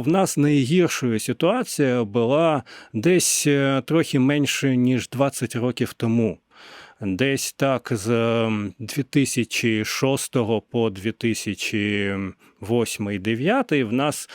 В нас найгіршою ситуація була десь е, трохи менше ніж 20 років тому. Десь так з ем, 2006 по 2008-2009 в нас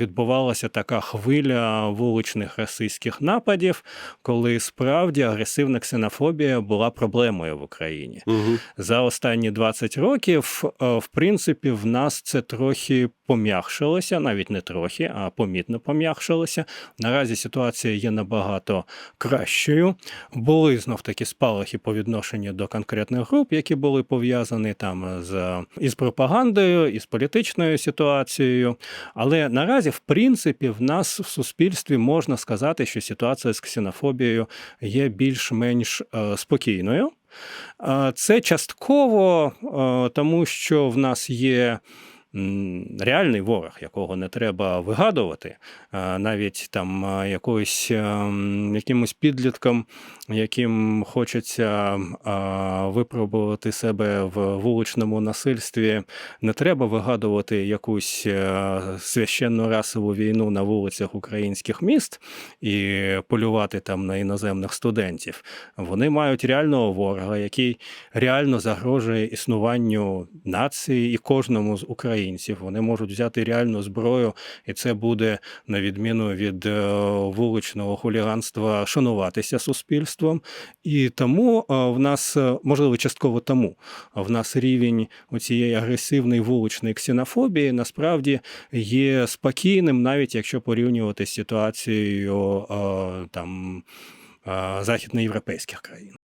відбувалася така хвиля вуличних расистських нападів, коли справді агресивна ксенофобія була проблемою в Україні. Угу. За останні 20 років, в принципі, в нас це трохи пом'якшилося, навіть не трохи, а помітно пом'якшилося. Наразі ситуація є набагато кращою. Були знов таки спалахи по відношенню до конкретних груп, які були пов'язані там з із пропагандою, із політичною ситуацією. Але наразі, в принципі, в нас в суспільстві можна сказати, що ситуація з ксенофобією є більш-менш е, спокійною. Е, Це частково е, тому, що в нас є. Реальний ворог, якого не треба вигадувати, навіть там якоюсь е, якимось підлітком, яким хочеться випробувати себе в вуличному насильстві, не треба вигадувати якусь е, священну расову війну на вулицях українських міст і полювати там на іноземних студентів. Вони мають реального ворога, який реально загрожує існуваннню нації і кожному з українців. Вони можуть взяти реальну зброю, і це буде на відміну від е, вуличного хуліганства шануватися суспільством. І тому е, в нас, е, можливо, частково тому в нас рівень цієї агресивної вуличної ксенофобії насправді є спокійним, навіть якщо порівнювати з ситуацією там західноєвропейських країн.